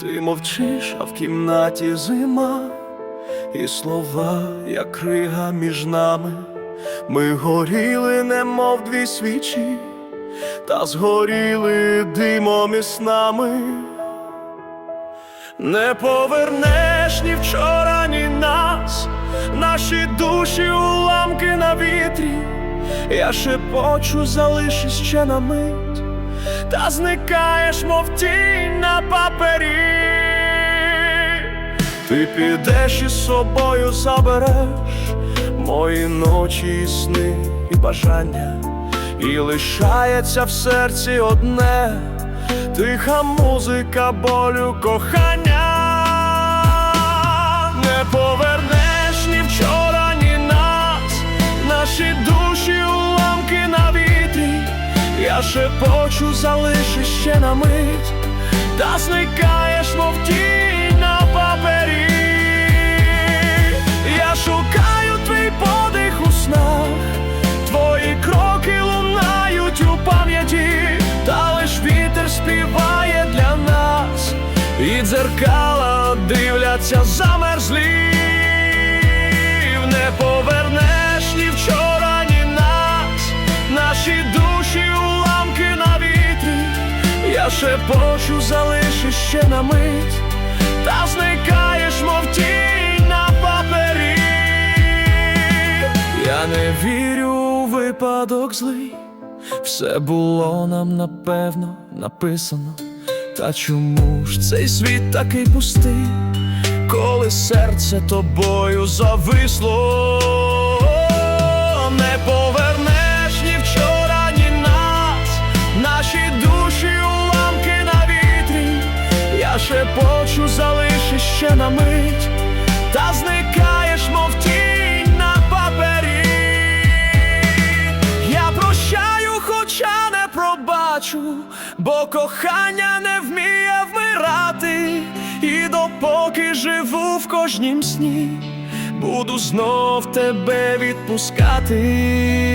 Ти мовчиш, а в кімнаті зима, і слова, як крига між нами. Ми горіли, немов дві свічі, та згоріли димом із нами. Не повернеш ні вчора, ні нас, наші душі уламки на вітрі. Я шепочу, залишись ще на мить, та зникаєш, мов тінь на папері. Ти підеш із собою забереш мої ночі, і сни і бажання, і лишається в серці одне, тиха музика болю кохання. Я шепочу, залишиш ще на мить, та зникаєш, мов тінь на папері. Я шукаю твій подих у снах, твої кроки лунають у пам'яті, та лиш вітер співає для нас, і дзеркала дивляться замерзлі. Не повернеш ні вчора, ні нас, наші душі Я шепочу, залишиш ще на мить, та зникаєш, мов тінь на папері. Я не вірю у випадок злий, все було нам напевно написано. Та чому ж цей світ такий пустий, коли серце тобою зависло? Шепочу, залишиш ще на мить, та зникаєш, мов тінь на папері. Я прощаю, хоча не пробачу, бо кохання не вміє вмирати, і допоки живу в кожнім сні, буду знов тебе відпускати.